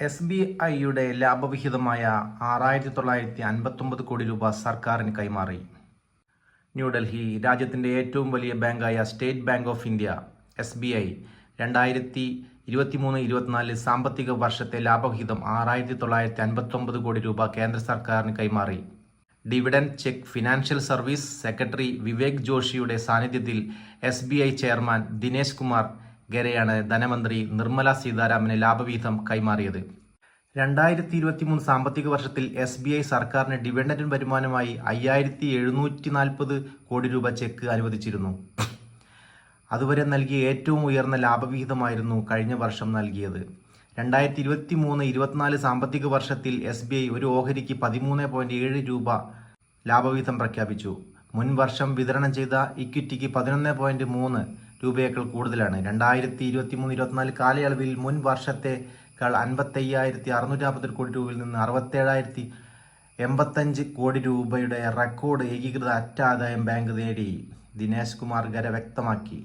S B ഐയുടെ ലാഭവിഹിതമായ ആറായിരത്തി തൊള്ളായിരത്തി അൻപത്തൊമ്പത് കോടി രൂപ സർക്കാരിന് കൈമാറി. ന്യൂഡൽഹി രാജ്യത്തിന്റെ ഏറ്റവും വലിയ ബാങ്കായ State Bank of India S B I രണ്ടായിരത്തി ഇരുപത്തിമൂന്ന് ഇരുപത്തിനാല് സാമ്പത്തിക വർഷത്തെ ലാഭവിഹിതം ആറായിരത്തി തൊള്ളായിരത്തി അൻപത്തൊമ്പത് കോടി രൂപ കേന്ദ്ര സർക്കാരിന് കൈമാറി. Dividend cheque financial service secretary Vivek ജോഷിയുടെ സാന്നിധ്യത്തിൽ എസ് ചെയർമാൻ ദിനേശ് കുമാർ ഗെരയാണ് ധനമന്ത്രി നിർമ്മല സീതാരാമന് ലാഭവിഹിതം കൈമാറിയത്. രണ്ടായിരത്തി ഇരുപത്തി മൂന്ന് സാമ്പത്തിക വർഷത്തിൽ എസ് ബി ഐ സർക്കാരിന് ഡിവിഡൻഡ് വരുമാനമായി അയ്യായിരത്തി എഴുന്നൂറ്റി നാൽപ്പത് കോടി രൂപ ചെക്ക് അനുവദിച്ചിരുന്നു. അതുവരെ നൽകിയ ഏറ്റവും ഉയർന്ന ലാഭവിഹിതമായിരുന്നു കഴിഞ്ഞ വർഷം നൽകിയത്. രണ്ടായിരത്തി ഇരുപത്തി മൂന്ന് ഇരുപത്തിനാല് സാമ്പത്തിക വർഷത്തിൽ എസ് ബി ഐ ഒരു ഓഹരിക്ക് പതിമൂന്ന് പോയിന്റ് ഏഴ് രൂപ ലാഭവിഹിതം പ്രഖ്യാപിച്ചു. മുൻ വർഷം വിതരണം ചെയ്ത ഇക്വിറ്റിക്ക് പതിനൊന്ന് പോയിന്റ് മൂന്ന് രൂപയേക്കാൾ കൂടുതലാണ്. രണ്ടായിരത്തി ഇരുപത്തി മൂന്ന് ഇരുപത്തിനാല് കാലയളവിൽ മുൻ വർഷത്തേക്കാൾ അൻപത്തയ്യായിരത്തി അറുന്നൂറ്റി നാൽപ്പത്തെട്ട് കോടി രൂപയിൽ നിന്ന് അറുപത്തേഴായിരത്തി എൺപത്തഞ്ച് കോടി രൂപയുടെ റെക്കോർഡ് ഏകീകൃത അറ്റാദായം ബാങ്ക് നേടി. ദിനേശ് കുമാർ ഗര വ്യക്തമാക്കി.